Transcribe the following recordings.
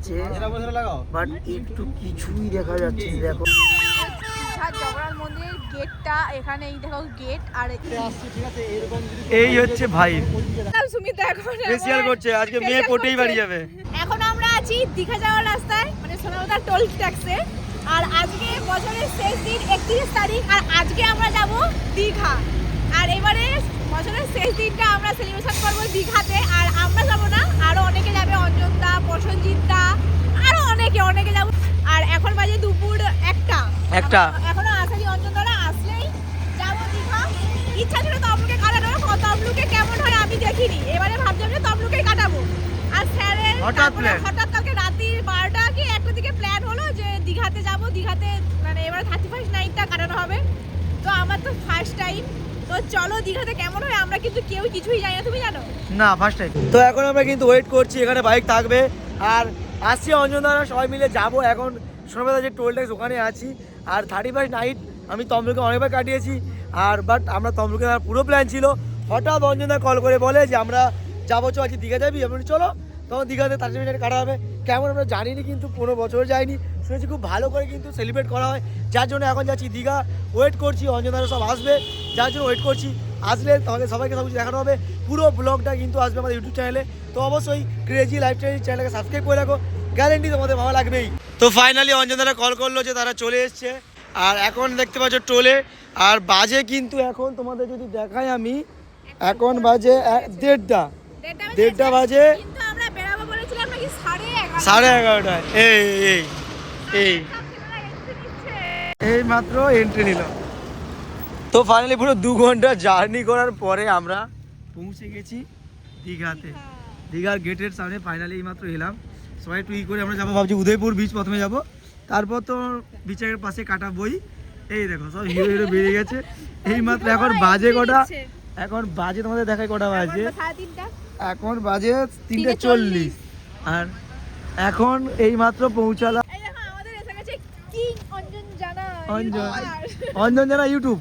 যাচ্ছে বাট একটু কিছুই দেখা যাচ্ছে দেখো। জগন্নাথ মন্দিরের গেটটা এখানে এই দেখো গেট আর এই হচ্ছে ভাই। সুমিতা এখন ফেসিয়াল করছে আজকে মেয়ে করছে। বাড়ি যাবে। এখন আমরা আছি দীঘা যাওয়ার রাস্তায় মানে সোনামদা টোল ট্যাক্সে। আর আজকে বছরের শেষ দিন একত্রিশ তারিখ আর আজকে আমরা যাব দীঘা। আর এবারে বছরের শেষ দিনটা আমরা সেলিব্রেশন করব দীঘাতে আর আমরা যাব না আরও অনেকে যাবে অঞ্জনদা প্রসঞ্জিতদা আরও অনেকে অনেকে যাব আর এখন বাজে দুপুর একটা একটা। এখনও আসানি অঞ্জনদারা আসলেই যাব দীঘা ইচ্ছা ছিল তমলুকে কাটানোর তমলুকে কেমন হয় আমি দেখিনি এবারে ভাবছিলাম যে তমলুকেই কাটাবো আর স্যারের হঠাৎ কালকে বারোটা কি একটা দিকে প্ল্যান হলো যে দীঘাতে যাব দীঘাতে মানে এবার থার্টি ফার্স্ট নাইটটা কাটানো হবে। তো আমার তো ফার্স্ট টাইম তো চলো দীঘাতে কেমন হয় আমরা কিন্তু কেউ কিছুই জানি না তুমি জানো? না ফার্স্ট টাইম তো এখন আমরা কিন্তু ওয়েট করছি এখানে বাইক থাকবে। আর আসছি অঞ্জনদারা সবাই মিলে যাব। এখন সোনাবেদা যে টোল ট্যাক্স ওখানে আছি আর থার্টি ফার্স্ট নাইট আমি তমলুকে অনেকবার কাটিয়েছি, আর বাট আমরা তমলুকে আমার পুরো প্ল্যান ছিল। হঠাৎ অঞ্জনদা কল করে বলে যে, আমরা যাব চো আজকে দীঘা যাবি আমি চলো। তখন দীঘাতে থার্টি মিনিট কাটা হবে। কেমন আমরা জানিনি কিন্তু পনেরো বছর যায়নি শুনেছি খুব ভালো করে কিন্তু সেলিব্রেট করা হয়। যার জন্য এখন যাচ্ছি দীঘা। ওয়েট করছি অঞ্জনদারা সব আসবে। যার জন্য ওয়েট করছি। আসলে তাহলে সবাইকে সব কিছু দেখানো হবে। পুরো ব্লগটা কিন্তু আসবে আমাদের ইউটিউব চ্যানেলে তো অবশ্যই ক্রেজি লাইফস্টাইল চ্যানেলকে সাবস্ক্রাইব করে রাখো। গ্যারেন্টি তোমাদের ভালো লাগবেই। তো ফাইনালি অঞ্জনদারা কল করল যে তারা চলে এসছে। আর এখন দেখতে পাচ্ছ টোলে। আর বাজে কিন্তু এখন তোমাদের যদি দেখাই আমি এখন বাজে দেড়টা। দেড়টা বাজে সাড়ে এগারোটায়? এই এই এই এই। মাত্র এন্ট্রি নিল। তো ফাইনালি পুরো দু ঘণ্টা জার্নি করার পরে আমরা পৌঁছে গেছি দীঘাতে। দীঘার গেটের সামনে ফাইনালি এই মাত্র এলাম। সবাই একটু ই করে আমরা যাব ভাবছি উদয়পুর বিচ প্রথমে যাব। তারপর তো বিচের পাশে কাটা বই। এই দেখো সব হিরো হিরো বেরিয়ে গেছে। এই মাত্র এখন বাজে কটা? এখন বাজে তোমাদের দেখায় কটা বাজে? এখন বাজে তিনটে চল্লিশ। আর এখন এই মাত্র পৌঁছালাম। এই দেখো আমাদের এসে গেছে কিং অঞ্জন জানা অঞ্জন জানা ইউটিউব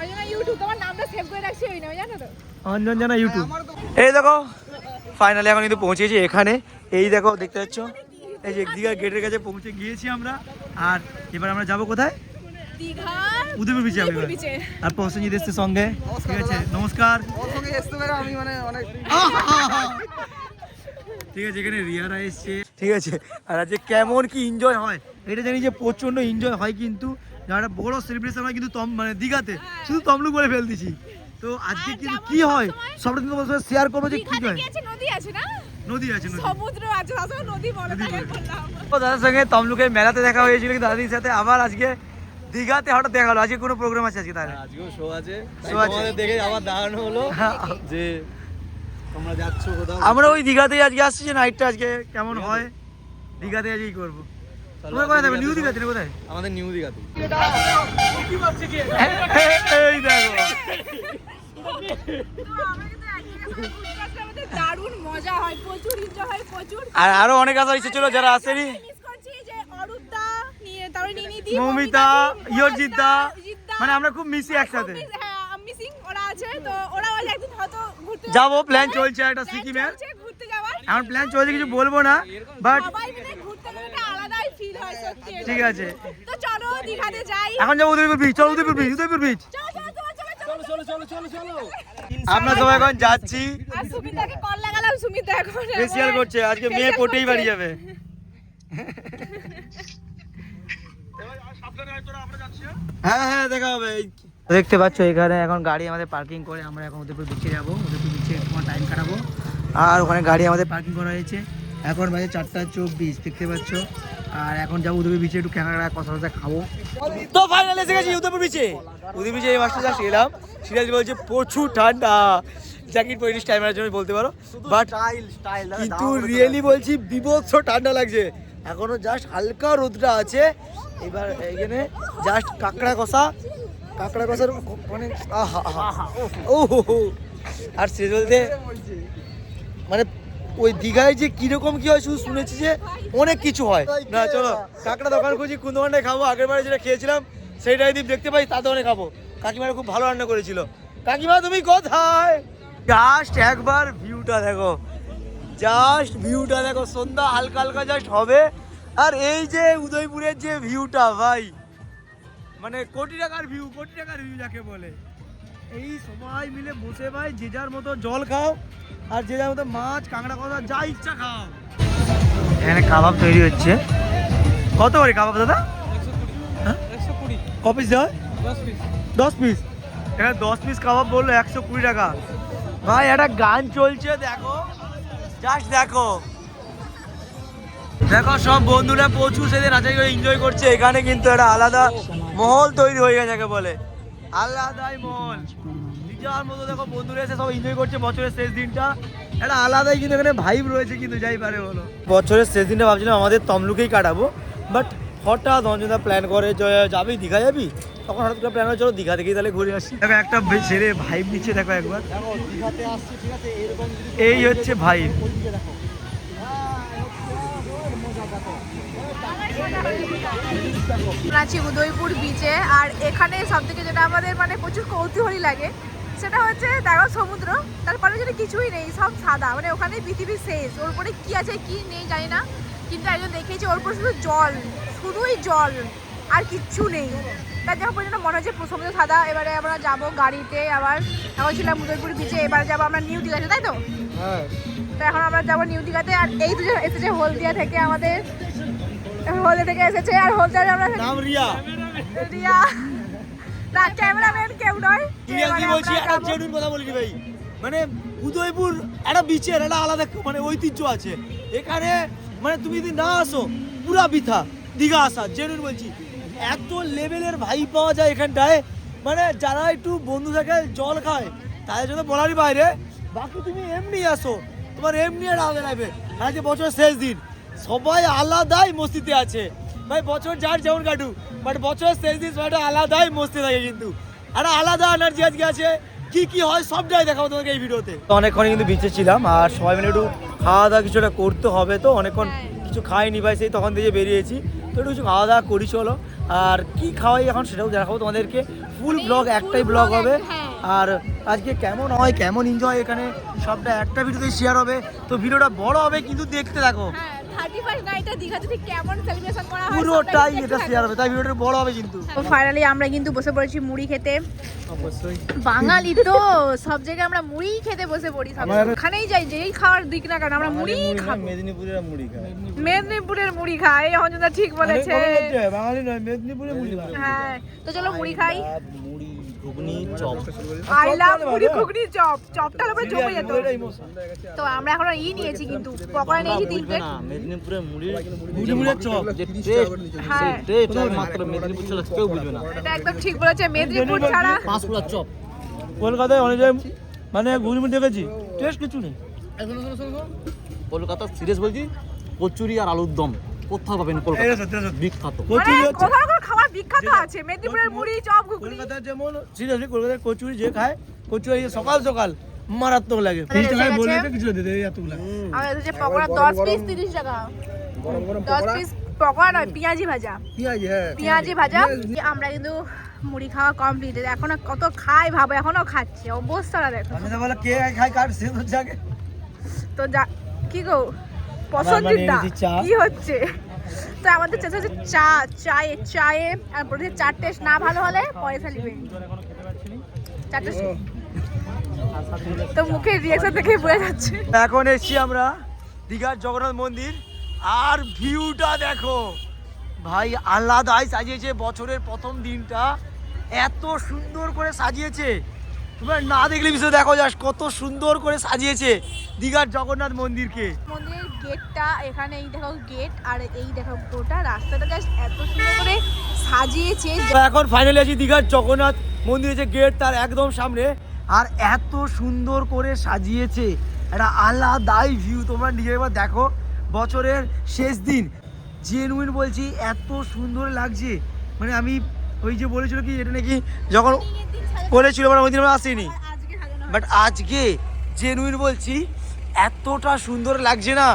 অঞ্জনা ইউটিউব তোমার নামটা সেভ করে রাখছি ওই নামে জানো তো? অঞ্জন জানা ইউটিউব এই দেখো ফাইনালি এখন কিন্তু পৌঁছেছি এখানে। এই দেখো দেখতে পাচ্ছ? এই যে দীঘা গেটের কাছে পৌঁছে গিয়েছি আমরা। আর এবার আমরা যাব কোথায়? উদয়পুর বিচে আর এসছে সঙ্গে। ঠিক আছে নমস্কার। ঠিক আছে এখানে রিয়ারা এসছে। ঠিক আছে আর আজকে কেমন কি এনজয় হয়? এটা জানি যে প্রচণ্ড এনজয় হয় কিন্তু যারা বড় সেলিব্রেশন হয় কিন্তু তম মানে দীঘাতে শুধু তমলুক বলে ফেলতেছি তো আজকে কিন্তু কি হয়? সবটা কিন্তু তোমার শেয়ার করব যে কি হয়? নদী আছে না? নদী আছে নদী। সমুদ্র আছে তাছাড়া নদী বলে তাই বললাম। ও দাদার সঙ্গে তমলুকের মেলাতে দেখা হয়েছিল কিন্তু দাদির সাথে আবার আজকে দীঘাতে হঠাৎ দেখা হলো। আজকে কোনো প্রোগ্রাম আছে আজকে তাহলে? আজকেও শো আছে। তাই আছে। দেখে আবার দাঁড়ানো হলো হ্যাঁ। যে তোমরা যাচ্ছ কোথাও। আমরা ওই দীঘাতেই আজকে আসছি যে নাইটটা আজকে কেমন হয়? দীঘাতে আজকেই করব? আমাদের নিউ দিঘাতে। আর আরও অনেক আসা ইচ্ছে ছিল যারা আসেনি। মৌমিতা ইয়র্জিতা মানে আমরা খুব মিশি হ্যাঁ, একসাথে। হ্যাঁ, যাব প্ল্যান চলছে একটা সিকিমের। আমার প্ল্যান চলছে কিছু বলব না বাট ঠিক আছে তো চলো দিঘাতে যাই এখন যাব উদয়পুর বিচ চলো উদয়পুর বিচ উদয়পুর বিচ আমরা সবাই এখন যাচ্ছি সুমিতাকে কল লাগালাম সুমিতা এখন স্পেশাল করছে আজকে মেয়ে কোটেই বাড়ি যাবে হ্যাঁ হ্যাঁ দেখা হবে দেখতে পাচ্ছ এখানে এখন গাড়ি আমাদের পার্কিং করে আমরা এখন উদয়পুর বিচে যাব উদয়পুর বিচে তোমার টাইম কাটাবো আর ওখানে গাড়ি আমাদের পার্কিং করা হয়েছে এখন বাজে চারটা চব্বিশ দেখতে পাচ্ছ আর এখন যাব উদয়পুর বিচে একটু ক্যামেরা কথা কথা খাব। তো ফাইনাল এসে গেছি উদয়পুর বিচে উদয়পুর বিচে এই মাসটা জাস্ট এলাম সিরাজ বলছে প্রচুর ঠান্ডা। জ্যাকেট পরিস টাইমের জন্য বলতে পারো। বাট কিন্তু রিয়েলি বলছি বিভৎস ঠান্ডা লাগছে। এখনও জাস্ট হালকা রোদটা আছে। এবার এখানে জাস্ট কাঁকড়া কষা। কাঁকড়া কষার মানে আহা আহা। ও হো আর সে বলতে মানে ওই দীঘায় যে কীরকম কি হয় শুধু শুনেছি যে অনেক কিছু হয়। না, চলো, কাঁকড়া দোকান খুঁজি কোন দোকানটায় খাব। আগের বারে যেটা খেয়েছিলাম, সেইটাই যদি দেখতে পাই, তাতে অনেক খাব। কাকিমারা খুব ভালো রান্না করেছিল। কাকিমা, তুমি কোথায়? জাস্ট একবার ভিউটা দেখো। জাস্ট ভিউটা দেখো। সন্ধ্যা হালকা হালকা জাস্ট হবে। আর এই যে উদয়পুরের যে ভিউটা ভাই। মানে কোটি টাকার ভিউ কোটি টাকার ভিউ যাকে বলে। এই সবাই মিলে বসে ভাই, যে যার মতো জল খাও, আর যে যার মতো মাছ, কাঁকড়া কথা যা ইচ্ছা খাও। এখানে কাবাব তৈরি হচ্ছে। কত করে কাবাব দাদা? হ্যাঁ? ক পিস দেওয়া দশ পিস এখানে দশ পিস কাবাব বলল, একশো কুড়ি টাকা। ভাই, একটা গান চলছে, দেখো। জাস্ট দেখো। দেখো, সব বন্ধুরা প্রচুর সেদিন নাচাই করে এনজয় করছে। এখানে কিন্তু একটা আলাদা মহল তৈরি হয়ে গেছে বলে। আলাদাই মহল নিজের মতো দেখো বন্ধুরা এসে সব এনজয় করছে বছরের শেষ দিনটা। একটা আলাদাই কিন্তু এখানে ভাইব রয়েছে কিন্তু যাই পারে বলো। বছরের শেষ দিনটা ভাবছিলাম আমাদের তমলুকেই কাটাবো বাট হঠাৎ অঞ্জনা প্ল্যান করে যে যাবি? দীঘা যাবি? তখন হঠাৎ করে প্ল্যান হয় চলো দীঘা থেকেই তাহলে ঘুরে আসি। দেখো একটা ছেড়ে ভাইব নিচ্ছে দেখো একবার। এই হচ্ছে ভাইব ওইদিকে দেখো আমরা আছি উদয়পুর বিচে আর এখানে সব থেকে যেটা আমাদের মানে প্রচুর কৌতূহলী লাগে সেটা হচ্ছে দেখো সমুদ্র। তারপরে যেটা কিছুই নেই সব সাদা। মানে ওখানে পৃথিবী শেষ। ওর উপরে কি আছে কি নেই জানি না। কিন্তু একজন দেখেছি ওর উপরে শুধু জল। শুধুই জল। আর কিচ্ছু নেই। তার যখন পর্যন্ত মনে হচ্ছে সমুদ্র সাদা। এবারে আমরা যাব গাড়িতে আবার। এখন ছিলাম উদয়পুর বিচে এবার যাব আমরা নিউ দীঘাতে তাই তো? হ্যাঁ। তো এখন আমরা যাব নিউ দীঘাতে। আর এই দুজন এসেছে হলদিয়া থেকে আমাদের। হলদিয়া থেকে এসেছে আর হলদিয়া আমরা নাম রিয়া। রিয়া। না ক্যামেরাম্যান কেউ নয়। রিয়া কি বলছি? একটা জেনুইন কথা বলি ভাই। মানে উদয়পুর একটা বিচের একটা আলাদা মানে ঐতিহ্য আছে। এখানে মানে তুমি যদি না আসো পুরা বৃথা দীঘা আসা জেনুইন বলছি। এত লেভেলের ভাই পাওয়া যায় এখানটায়। মানে যারা একটু বন্ধু থাকে জল খায় তাদের জন্য বলারই বাইরে। বাকি তুমি এমনি আসো তোমার এমনি আর আলাদা লাগবে আজকে বছর শেষ দিন। সবাই আলাদাই মস্তিতে আছে। ভাই বছর যার যেমন কাটুক বাট বছর শেষ দিন সবাই একটা আলাদাই মস্তি থাকে কিন্তু। একটা আলাদা এনার্জি আজকে আছে। কি কি হয় সবটাই দেখাবো তোমাকে এই ভিডিওতে। তো অনেকক্ষণ কিন্তু বিচে ছিলাম আর সবাই মিলে একটু খাওয়া দাওয়া কিছু একটা করতে হবে তো অনেকক্ষণ কিছু খাইনি ভাই সেই তখন থেকে বেরিয়েছি। তো একটু কিছু খাওয়া দাওয়া করি চলো। আর কি খাওয়াই এখন সেটাও দেখাবো তোমাদেরকে। ফুল ব্লগ একটাই ব্লগ হবে। হ্যাঁ। আর আজকে কেমন হয় কেমন এনজয় এখানে সবটা একটা ভিডিওতে শেয়ার হবে। তো ভিডিওটা বড় হবে কিন্তু দেখতে থাকো। হ্যাঁ। থার্টি ফার্স্ট নাইটটা দীঘাতে ঠিক কেমন সেলিব্রেশন করা হয় পুরোটাই এটা শেয়ার হবে তাই ভিডিওটা বড় হবে কিন্তু। তো ফাইনালি আমরা কিন্তু বসে পড়েছি মুড়ি খেতে। অবশ্যই। বাঙালি তো সব জায়গায় আমরা মুড়ি খেতে বসে পড়ি সব ওখানেই যাই যেই খাওয়ার দিক না কেন আমরা মুড়ি খাব। মেদিনীপুরের মুড়ি মেদিনীপুরের খাই অঞ্জনা ঠিক বলেছে। বাঙালি নয় মেদিনীপুরে মুড়ি হ্যাঁ তো চলো মুড়ি খাই। ঘুগনি চপ। আই লাভ মুড়ি ঘুগনি চপ। চপটার উপরে জমে যেত। তো আমরা এখন ই নিয়েছি কিন্তু। পকোড়া নিয়েছি তিন প্লেট না মেদিনীপুরের মুড়ির মুড়িমুড়ের চপ। যে টেস্ট হ্যাঁ। টেস্ট। মাত্র মেদিনীপুর ছাড়া কেউ বুঝবে না। এটা একদম ঠিক বলেছে মেদিনীপুর ছাড়া। পাঁচকুড়া চপ। কলকাতায় অনেক মানে ঘুরমুড়ি দেখেছি টেস্ট কিছু নেই। কলকাতা সিরিয়াস বলছি কচুরি আর আলুর দম। কোথাও পাবেন কলকাতা। বিখ্যাত। মানে বিখ্যাত আছে মেদিনীপুরের মুড়ি চপ ঘুগনি। কলকাতায় যেমন সিরিয়াসলি কলকাতায় কচুরি যে খায় কচুরি সকাল সকাল মারাত্মক লাগে। তিরিশ টাকায় বললে কিছু দিতে এতগুলো। আর হচ্ছে পকোড়া দশ পিস তিরিশ টাকা। পকোড়া। নয় পেঁয়াজি ভাজা। পেঁয়াজ হ্যাঁ। পেঁয়াজি ভাজা। আমরা কিন্তু মুড়ি খাওয়া কমপ্লিট এখনও কত খাই ভাবো এখনও খাচ্ছে। অবস্থাটা দেখো। আমি তো বলে কে খায় কার সে তো জাগে তো যা কি গো? চা। কি হচ্ছে? তো আমাদের চাচা হচ্ছে চা চায়ে চায়ে আর বলছে চার টেস্ট না ভালো হলে পয়সা নেবে। চারটে তো মুখের রিয়াকশন দেখে বোঝা যাচ্ছে। এখন এসছি আমরা দীঘার জগন্নাথ মন্দির। আর ভিউটা দেখো। ভাই আলাদাই সাজিয়েছে বছরের প্রথম দিনটা। এত সুন্দর করে সাজিয়েছে। তোমরা না দেখলে বিষয় দেখো যাস কত সুন্দর করে সাজিয়েছে দীঘার জগন্নাথ মন্দিরকে। মন্দিরের গেটটা এখানে এই দেখো গেট আর এই দেখো গোটা রাস্তাটা জাস্ট এত সুন্দর করে সাজিয়েছে। এখন ফাইনালি আছি দীঘার জগন্নাথ মন্দিরের যে গেট তার একদম সামনে আর এত সুন্দর করে সাজিয়েছে। একটা আলাদাই ভিউ তোমরা নিজের একবার দেখো বছরের শেষ দিন। জেনুইন বলছি এত সুন্দর লাগছে। মানে আমি ওই যে বলেছিল কি এটা নাকি যখন করেছিল মানে ওই দিন আমরা আসিনি। বাট আজকে জেনুইন বলছি এতটা সুন্দর লাগছে না।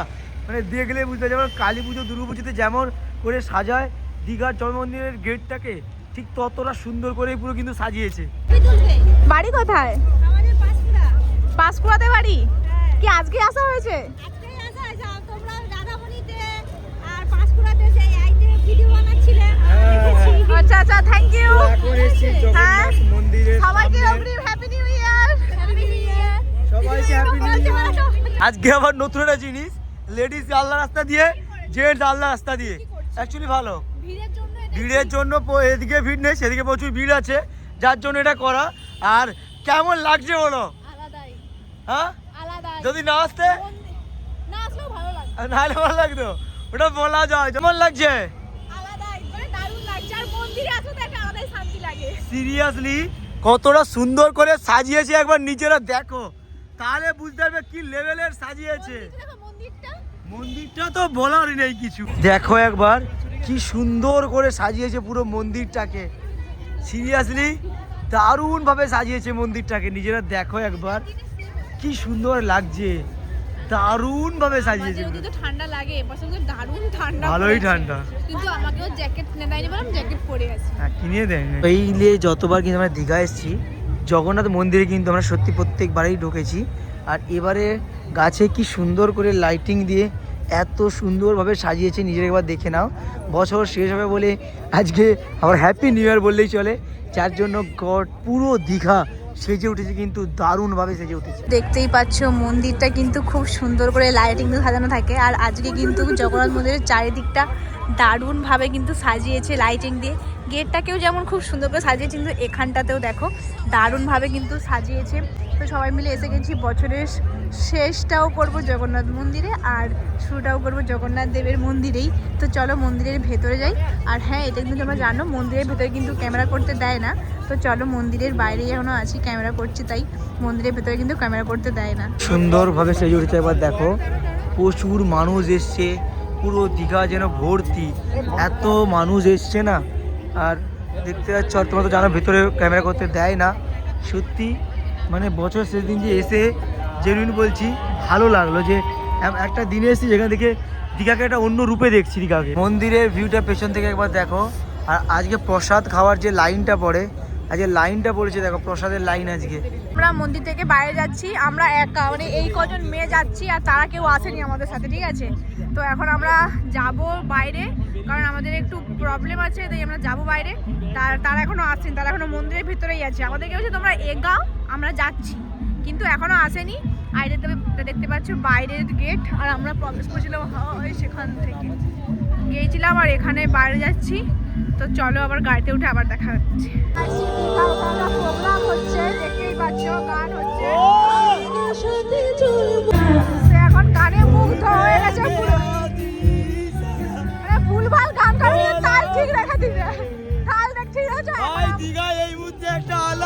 মানে দেখলে বুঝতে যেমন কালী পুজো দুর্গা পুজোতে যেমন করে সাজায় দীঘার জন্মন্দিরের গেটটাকে ঠিক ততটা সুন্দর করে পুরো কিন্তু সাজিয়েছে। বাড়ি কোথায়? পাঁচকুড়াতে বাড়ি? কি আজকে আসা হয়েছে? তোমরা আর ভিডিও বানাচ্ছিলে। আচ্ছা আচ্ছা থ্যাংক ইউ হ্যাঁ সবাইকে happy new year happy new year সবাইকে happy new year। আজকে আবার নতুন একটা জিনিস লেডিস আল্লাহ রাস্তা দিয়ে জেন্টস আল্লাহ রাস্তা দিয়ে। অ্যাকচুয়ালি ভালো। ভিড়ের জন্য এদিকে ভিড় নেই সেদিকে প্রচুর ভিড় আছে যার জন্য এটা করা। আর কেমন লাগছে বলো? হ্যাঁ? যদি না আসতে? না লাগে ভালো লাগতো। ওটা বলা যায়। কেমন লাগছে আলাদাই মানে দারুণ লাগছে আর মন্দিরে আসলে তো একটা আলাদাই শান্তি লাগে সিরিয়াসলি কতটা সুন্দর করে সাজিয়েছে একবার নিজেরা দেখো। তাহলে বুঝতে পারবে কি লেভেলের সাজিয়েছে। মন্দিরটা? তো বলারই নেই কিছু। দেখো একবার কি সুন্দর করে সাজিয়েছে পুরো মন্দিরটাকে। সিরিয়াসলি দারুণ ভাবে সাজিয়েছে মন্দিরটাকে। নিজেরা দেখো একবার। কি সুন্দর লাগছে। দারুণ ভাবে সাজিয়েছে তো ঠান্ডা লাগে এবার কিন্তু দারুণ ঠান্ডা ভালোই ঠান্ডা। কিন্তু আমাকেও জ্যাকেট কিনে দেয়নি বললাম জ্যাকেট পরে আছি। হ্যাঁ কিনে দেয় এই নিয়ে যতবার কিন্তু আমরা দীঘা এসেছি জগন্নাথ মন্দিরে কিন্তু আমরা সত্যি প্রত্যেকবারেই ঢুকেছি। আর এবারে গাছে কি সুন্দর করে লাইটিং দিয়ে এত সুন্দরভাবে সাজিয়েছে নিজের একবার দেখে নাও। বছর শেষ হবে বলে আজকে আবার হ্যাপি নিউ ইয়ার বললেই চলে। যার জন্য গড পুরো দীঘা সেজে উঠেছে, কিন্তু দারুণভাবে সেজে উঠেছে। দেখতেই পাচ্ছ, মন্দিরটা কিন্তু খুব সুন্দর করে লাইটিং সাজানো থাকে, আর আজকে কিন্তু জগন্নাথ মন্দিরের চারিদিকটা দারুণভাবে কিন্তু সাজিয়েছে লাইটিং দিয়ে। গেটটাকেও যেমন খুব সুন্দর করে সাজিয়েছে, কিন্তু এখানটাতেও দেখো দারুণভাবে কিন্তু সাজিয়েছে। তো সবাই মিলে এসে গেছি, বছরের শেষটাও করব জগন্নাথ মন্দিরে আর শুরুটাও করব জগন্নাথ দেবের মন্দিরেই। তো চলো মন্দিরের ভেতরে যাই। আর হ্যাঁ এটা কিন্তু তোমরা জানো, মন্দিরের ভেতরে কিন্তু ক্যামেরা করতে দেয় না। তো চলো মন্দিরের বাইরেই এখনও আছি, ক্যামেরা করছি তাই। মন্দিরের ভেতরে কিন্তু ক্যামেরা করতে দেয় না। সুন্দরভাবে সেজে উঠেছে। একবার দেখো, প্রচুর মানুষ এসছে, পুরো দীঘা যেন ভর্তি। এত মানুষ এসছে না? আর দেখতে পাচ্ছ আর তোমরা তো জানো ভেতরে ক্যামেরা করতে দেয় না। সত্যি মানে বছর শেষ দিন যে এসে জেনুইন বলছি, ভালো লাগল যে একটা দিনে এসেছি যেখান থেকে দীঘাকে একটা অন্য রূপে দেখছি দীঘাকে। মন্দিরের ভিউটা পেছন থেকে একবার দেখো। আর আজকে প্রসাদ খাওয়ার যে লাইনটা পড়ে আজকে লাইনটা পড়েছে, দেখো প্রসাদের লাইন আজকে। আমরা মন্দির থেকে বাইরে যাচ্ছি, আমরা একা মানে এই কজন মেয়ে যাচ্ছি, আর তারা কেউ আসেনি আমাদের সাথে, ঠিক আছে? তো এখন আমরা যাব বাইরে। কারণ আমাদের একটু প্রবলেম আছে তাই আমরা যাব বাইরে। তার তারা এখনও আসেনি তারা এখনও মন্দিরের ভিতরেই আছে। আমাদেরকে বলছে তোমরা এগাও আমরা যাচ্ছি। কিন্তু এখনও আসেনি। আর দেখতে দেখতে পাচ্ছ বাইরের গেট আর আমরা প্রবেশ করছিলাম হয় সেখান থেকে। গিয়েছিলাম আর এখানে বাইরে যাচ্ছি। তো চলো আবার গাড়িতে উঠে আবার দেখা হচ্ছে। প্রোগ্রাম হচ্ছে দেখতেই পাচ্ছ গান হচ্ছে।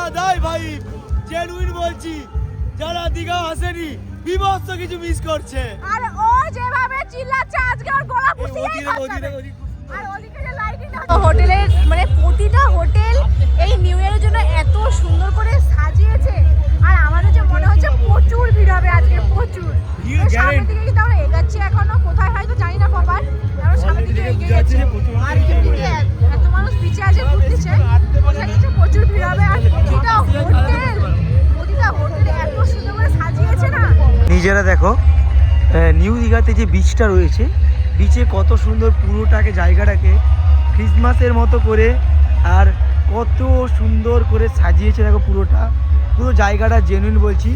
আলাদাই ভাই জেনুইন বলছি যারা দীঘা আসেনি বিভৎস কিছু মিস করছে। আর ও যেভাবে চিল্লাচ্ছে আজকে ওর গলা ওদিকে। আর ওদিকে যে লাইটিং হোটেলের মানে প্রতিটা হোটেল এই নিউ ইয়ারের জন্য এত সুন্দর করে সাজিয়েছে। আর আমাদের যে মনে হচ্ছে প্রচুর ভিড় হবে আজকে প্রচুর। সামনের। দিকে কিন্তু আমরা এগাচ্ছি এখনও কোথায় হয়তো জানি না প্রপার আমরা সামনের দিকে এগিয়ে যাচ্ছি। আর এত মানুষ পিছিয়ে আছে ঘুরতেছে নিজেরা দেখো নিউ দীঘাতে যে বিচটা রয়েছে বিচে কত সুন্দর পুরোটাকে জায়গাটাকে ক্রিসমাসের মতো করে আর কত সুন্দর করে সাজিয়েছে দেখো পুরোটা। পুরো জায়গাটা জেনুইন বলছি,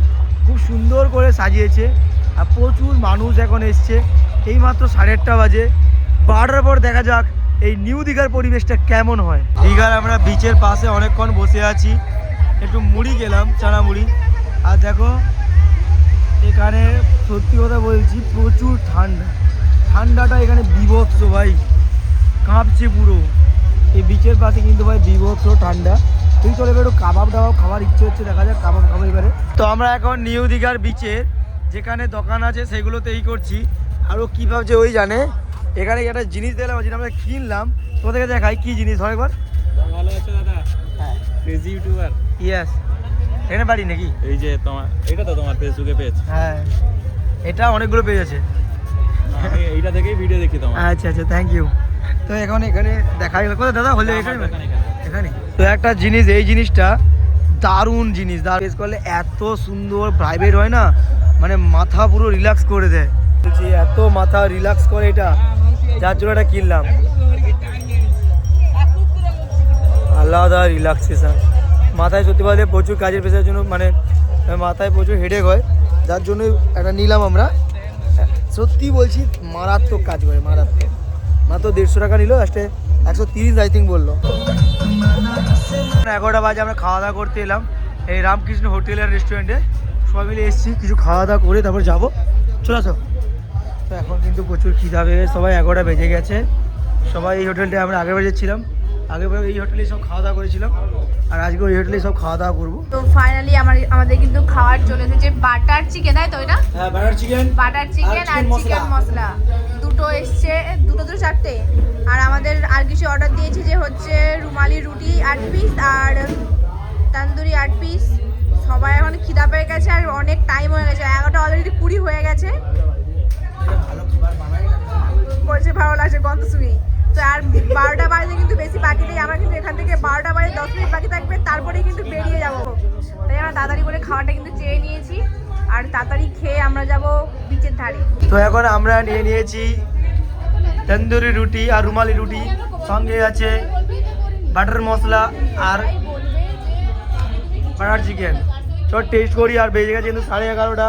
খুব সুন্দর করে সাজিয়েছে আর প্রচুর মানুষ এখন এসছে, এইমাত্র সাড়ে আটটা বাজে। বারোটার পর দেখা যাক এই নিউ দীঘার পরিবেশটা কেমন হয়। দীঘার আমরা বিচের পাশে অনেকক্ষণ বসে আছি, একটু মুড়ি গেলাম চানা মুড়ি আর দেখো এখানে সত্যি কথা বলছি প্রচুর ঠান্ডা। ঠান্ডাটা এখানে বিভৎস ভাই কাঁপছে পুরো। এই বিচের পাশে কিন্তু ভাই বিভৎস ঠান্ডা। তুই চলে একটু কাবাব দাবাব খাওয়ার ইচ্ছে হচ্ছে দেখা যাক কাবাব খাব এবারে। তো আমরা এখন নিউ দীঘার বিচে যেখানে দোকান আছে সেগুলোতেই করছি। আরও কী ভাবছে ওই জানে? এখানে একটা জিনিস দিলাম যেটা আমরা কিনলাম। তোমাদেরকে দেখাই কী জিনিস হয় একবার। ভালো আছো দাদা। হ্যাঁ। ইউটিউবার ইয়াস এখানে বাড়ি নাকি? এই যে তোমার এটা তো তোমার ফেসবুকে পেজ হ্যাঁ এটা অনেকগুলো পেজ আছে। এইটা থেকেই ভিডিও দেখি তোমার। আচ্ছা আচ্ছা থ্যাংক ইউ তো এখন এখানে দেখাই কোথায় দাদা? হলে এখানে? এখানে। তো একটা জিনিস এই জিনিসটা দারুণ জিনিস। দারুণ। করলে এত সুন্দর প্রাইভেট হয় না? মানে মাথা পুরো রিল্যাক্স করে দেয়। বলছি এত মাথা রিল্যাক্স করে এটা। যার জন্য এটা কিনলাম। আলাদা রিল্যাক্সেশন মাথায় সত্যি বলতে প্রচুর কাজের পেশার জন্য মানে মাথায় প্রচুর হেডেক হয়। যার জন্য একটা নিলাম আমরা। সত্যি বলছি, মারাত্মক কাজ করে, মারাত্মক। মাত্র দেড়শো টাকা নিল লাস্টে একশো তিরিশ আই থিঙ্ক বলল। এগারোটা বাজে আমরা খাওয়া দাওয়া করতে এলাম, এই রামকৃষ্ণ হোটেল আর রেস্টুরেন্টে সবাই মিলে এসেছি, কিছু খাওয়া দাওয়া করে তারপর যাব। চলে আসো। তো এখন কিন্তু প্রচুর খিদা পেয়ে সবাই এগারোটা বেজে গেছে। সবাই এই হোটেলটায় আমরা আগের বাজে ছিলাম বার এই হোটেলেই সব খাওয়া দাওয়া করেছিলাম আর আজকে ওই হোটেলেই সব খাওয়া দাওয়া করব। তো ফাইনালি আমার আমাদের কিন্তু খাওয়ার চলে এসেছে বাটার চিকেন তাই তো এটা? হ্যাঁ বাটার চিকেন বাটার চিকেন আর চিকেন মশলা। দুটো এসছে দুটো দুটো চারটে। আর আমাদের আর কিছু অর্ডার দিয়েছি যে হচ্ছে রুমালি রুটি আট পিস আর তান্দুরি আট পিস সবাই এখন খিদা পেয়ে গেছে আর অনেক টাইম হয়ে গেছে। এগারোটা অলরেডি কুড়ি হয়ে গেছে। ভালো খাবার বানাই। বলছে ভালো লাগছে গন্ধ শুনি। তো আর বারোটা বাজে কিন্তু বেশি বাকি নেই। আমরা কিন্তু এখান থেকে বারোটা বাজে, দশ মিনিট বাকি থাকবে তারপরে কিন্তু বেরিয়ে যাব। তাই আমরা তাড়াতাড়ি করে খাওয়াটা কিন্তু চেয়ে নিয়েছি। আর তাড়াতাড়ি খেয়ে আমরা যাব বিচের ধারে। তো এখন আমরা নিয়ে নিয়েছি তন্দুরি রুটি আর রুমালি রুটি। সঙ্গে আছে বাটার মশলা আর বাটার চিকেন। চল টেস্ট করি আর বেজে গেছে কিন্তু সাড়ে এগারোটা।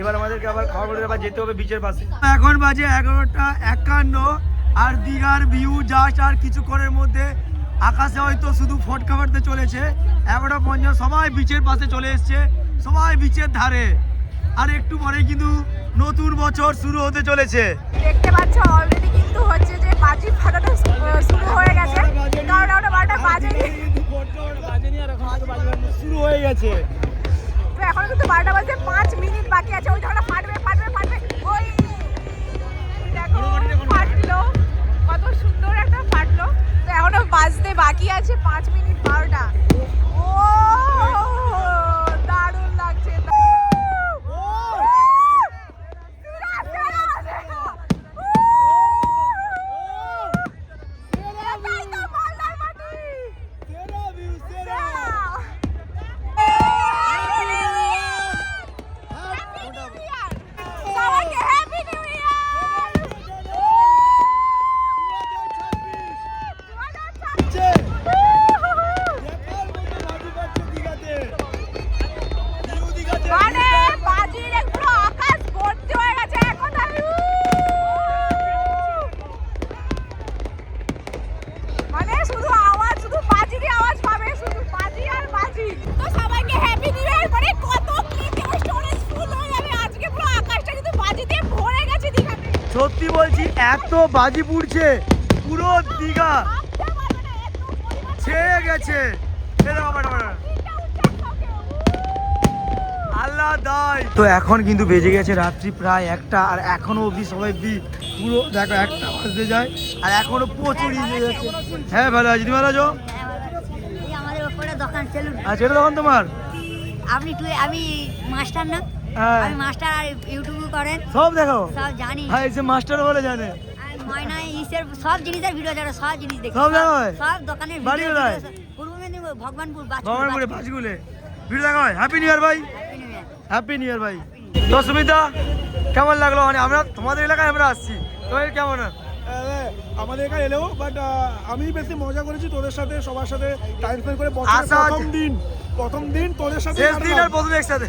এবার আমাদেরকে আবার খাওয়া আবার যেতে হবে বিচের পাশে। এখন বাজে এগারোটা একান্ন। আর দীঘার ভিউ জাস্ট আর কিছুক্ষণের মধ্যে আকাশে হয়তো শুধু ফটকা ফাটতে চলেছে। এগারোটা পঞ্চাশ সবাই বিচের পাশে চলে এসছে। সবাই বিচের ধারে। আর একটু পরে কিন্তু নতুন বছর শুরু হতে চলেছে। দেখতে পাচ্ছ অলরেডি কিন্তু হচ্ছে যে বাজি ফাটানো শু- শুরু হয়ে গেছে। কারণ ওটা বারোটা বাজেনি। শুরু হয়ে গেছে। তো এখন কিন্তু বারোটা বাজে পাঁচ মিনিট বাকি আছে। ওই তখন ফাটবে ফাটবে ফাটবে ওই দেখো সুন্দর একটা ফাটলো। তো এখনও বাজতে বাকি আছে পাঁচ মিনিট বারোটা। ও! বাজি পুড়ছে। পুরো দীঘা ছেয়ে গেছে। আল্লাহ দাই। তো এখন কিন্তু বেজে গেছে রাত্রি প্রায় একটা আর এখনও অবধি সবাই বি পুরো দেখো একটা বাজতে যায় আর এখনও প্রচুর ইয়ে যাচ্ছে হ্যাঁ ভালো আছি। তুমি ভালো আছো? দোকান আচ্ছা এটা তখন তোমার। আপনি আমি মাস্টার না। হ্যাঁ। আমি মাস্টার আর ইউটিউব করেন। সব দেখো। সব জানি। হ্যাঁ এসে মাস্টার বলে জানে। ময়না ইসের সব জিনিসের ভিডিও ছাড়া সব জিনিস দেখি। সব হয়? সব দোকানের বাড়ি কোথায়? পূর্ব মেদিনীপুর ভগবানপুর ভগবানপুরে বাজপুর। ভিডিও দেখা হয় হ্যাপি নিউ ইয়ার ভাই। হ্যাপি নিউ ইয়ার ভাই। তো সুমিতা কেমন লাগল? মানে আমরা তোমাদের এলাকায় আমরা আসছি। তোমাদের কেমন? আমাদের এখানে এলেও বাট আমি বেশি মজা করেছি তোদের সাথে সবার সাথে টাইম স্পেন্ড করে। প্রথম দিন প্রথম দিন তোদের সাথে শেষ দিন আর প্রথম একসাথে।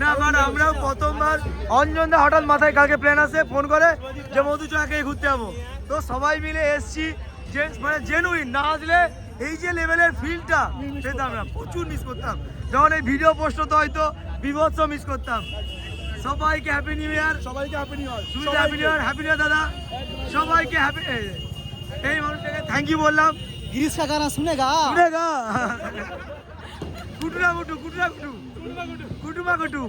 না মানে আমরাও প্রথমবার অঞ্জন দা হঠাৎ মাথায় কালকে প্ল্যান আসে ফোন করে যে মধু ঘুরতে যাব। তো সবাই মিলে এসছি যে মানে জেনুইন না আসলে এই যে লেভেলের ফিলটা পেতাম না প্রচুর মিস করতাম। যখন এই ভিডিও পোস্ট হতো হয়তো বিভৎস মিস করতাম। সবাইকে হ্যাপি নিউ ইয়ার সবাইকে happy new year Sumit happy new year happy new দাদা। সবাইকে হ্যাপি এই মানুষটাকে থ্যাংক ইউ বললাম। গিরিশ কা গানা শুনেগা? শুনেগা। কুটুরা কুটু কুটুরা কুটু কুটুমা কুটু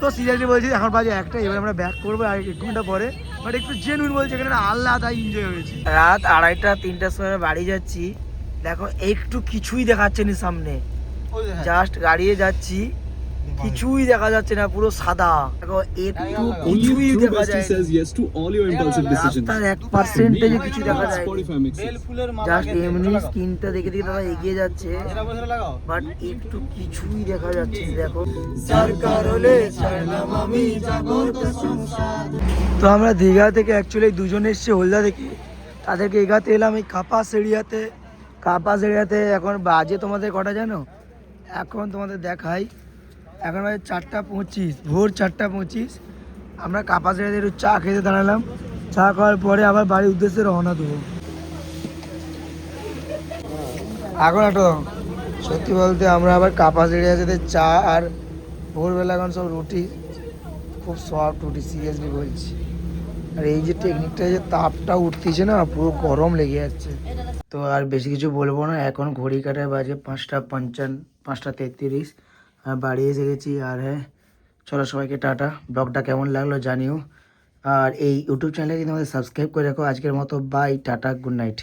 তো সিরিয়াসলি বলছি এখন বাজে একটা এবার আমরা ব্যাক করব আর এক ঘণ্টা পরে। বাট একটু জেনুইন বলছি এখানে আল্লাহ তাই এনজয় হয়েছে। রাত আড়াইটা তিনটার সময় বাড়ি যাচ্ছি। দেখো একটু কিছুই দেখাচ্ছে না সামনে। জাস্ট গাড়িয়ে যাচ্ছি। কিছুই দেখা যাচ্ছে না পুরো সাদা। দেখো একটু কিছুই দেখা যায় says yes to all your impulsive decisions. রাস্তার এক পার্সেন্টেজে কিছু দেখা যায়. জাস্ট এমনি স্কিনটা দেখে দেখে তারা এগিয়ে যাচ্ছে। বাট একটু কিছুই দেখা যাচ্ছে দেখো। সরকার হলে ছাড়লাম আমি জগৎ সংসার। তো আমরা দীঘা থেকে অ্যাকচুয়ালি দুজন এসছে হলদা থেকে। তাদেরকে এগাতে এলাম এই কাপা সেরিয়াতে কাপাস এরিয়াতে এখন বাজে তোমাদের কটা জানো? এখন তোমাদের দেখাই। এখন বাজে চারটা পঁচিশ, ভোর চারটা পঁচিশ। আমরা কাপাস এরিয়াতে একটু চা খেতে দাঁড়ালাম। চা খাওয়ার পরে আবার বাড়ির উদ্দেশ্যে রওনা দেবো। এখন একটা সত্যি বলতে আমরা আবার কাপাস এরিয়াতে চা আর ভোরবেলা এখন সব রুটি, খুব সফট রুটি সিরিয়াসলি বলছি। আর এই যে টেকনিকটা যে তাপটা উঠতেছে না, পুরো গরম লেগে যাচ্ছে। তো আর বেশি কিছু বলব না, এখন ঘড়ি কাটায় বাজে পাঁচটা পঞ্চান্ন পাঁচটা তেত্রিশ। বাড়ি এসে গেছি আর হ্যাঁ চলো সবাইকে টাটা। ব্লগটা কেমন লাগল জানিও। আর এই ইউটিউব চ্যানেলে কিন্তু আমাদের সাবস্ক্রাইব করে রাখো, আজকের মতো বাই টাটা গুড নাইট